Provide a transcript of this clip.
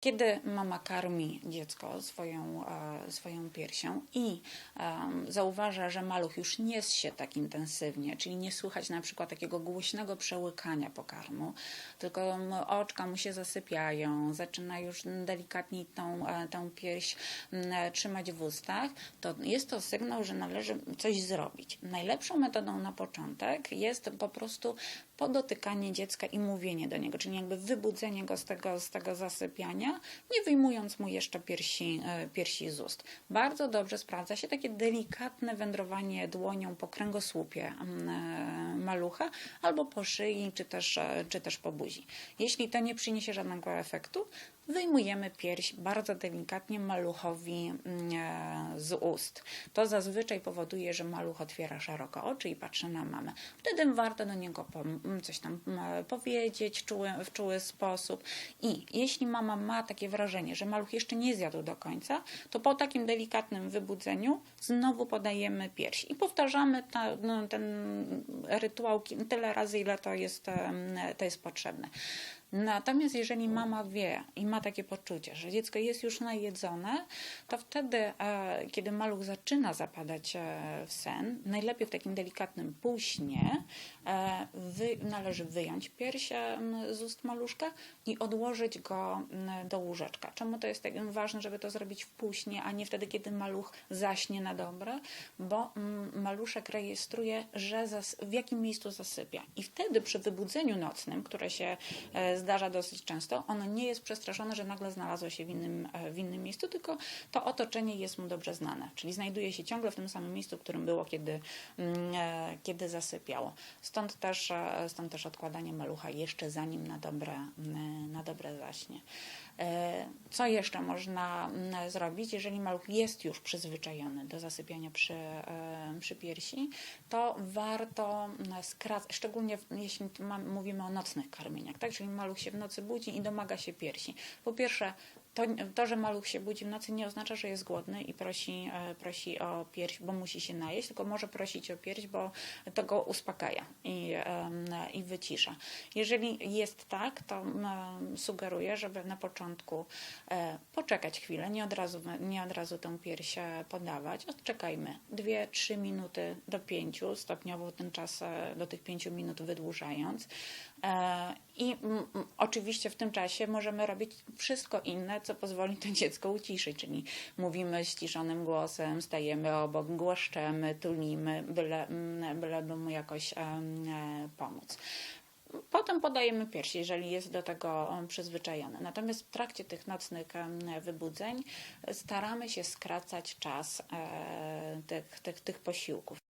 Kiedy mama karmi dziecko swoją, e, swoją piersią i zauważa, że maluch już nie się tak intensywnie, czyli nie słychać na przykład takiego głośnego przełykania pokarmu, tylko oczka mu się zasypiają, zaczyna już delikatniej tą, e, tą pierś trzymać w ustach, to jest to sygnał, że należy coś zrobić. Najlepszą metodą na początek jest po prostu podotykanie dziecka i mówienie do niego, czyli jakby wybudzenie go z tego, z tego zasypiania, nie wyjmując mu jeszcze piersi, e, piersi z ust. Bardzo dobrze sprawdza się takie delikatne wędrowanie dłonią po kręgosłupie mm, e, malucha albo po szyi, czy też, e, czy też po buzi. Jeśli to nie przyniesie żadnego efektu, wyjmujemy pierś bardzo delikatnie maluchowi mm, e, z ust. To zazwyczaj powoduje, że maluch otwiera szeroko oczy i patrzy na mamę. Wtedy warto do niego pom- coś tam mm, powiedzieć czuły, w czuły sposób. I jeśli mama ma takie wrażenie, że maluch jeszcze nie zjadł do końca, to po takim delikatnym wybudzeniu znowu podajemy pierś i powtarzamy ta, no, ten rytuał tyle razy, ile to jest, to jest potrzebne. Natomiast jeżeli mama wie i ma takie poczucie, że dziecko jest już najedzone, to wtedy, e, kiedy maluch zaczyna zapadać e, w sen, najlepiej w takim delikatnym półśnie, e, wy, należy wyjąć pierś z ust maluszka i odłożyć go do łóżeczka. Czemu to jest tak ważne, żeby to zrobić w półśnie, a nie wtedy, kiedy maluch zaśnie na dobre? Bo maluszek rejestruje, że w jakim miejscu zasypia. I wtedy przy wybudzeniu nocnym, które się zdarza dosyć często, ono nie jest przestraszone, że nagle znalazło się w innym, e, w innym miejscu, tylko to otoczenie jest mu dobrze znane. Czyli znajduje się ciągle w tym samym miejscu, w którym było, kiedy, mm, e, kiedy zasypiało. Stąd też, e, stąd też odkładanie malucha jeszcze zanim na dobre, mm, na dobre zaśnie. Co jeszcze można mm, zrobić, jeżeli maluch jest już przyzwyczajony do zasypiania przy, przy piersi, to warto skracać, szczególnie jeśli mówimy o nocnych karmieniach, tak? czyli maluch się w nocy budzi i domaga się piersi. Po pierwsze, to, to, że maluch się budzi w nocy nie oznacza, że jest głodny i prosi, e, prosi o pierś, bo musi się najeść, tylko może prosić o pierś, bo to go uspokaja i, i wycisza. Jeżeli jest tak, to sugeruję, żeby na początku e, poczekać chwilę, nie od razu, nie od razu tę pierś e, podawać. Odczekajmy 2-3 minuty do 5, stopniowo ten czas do tych 5 minut wydłużając. I oczywiście w tym czasie możemy robić wszystko inne, co pozwoli to dziecko uciszyć, czyli mówimy ściszonym głosem, stajemy obok, głaszczemy, tulimy, byle, byleby mu jakoś e, pomóc. Potem podajemy pierś, jeżeli jest do tego przyzwyczajony. Natomiast w trakcie tych nocnych wybudzeń staramy się skracać czas e, tych, tych, tych posiłków.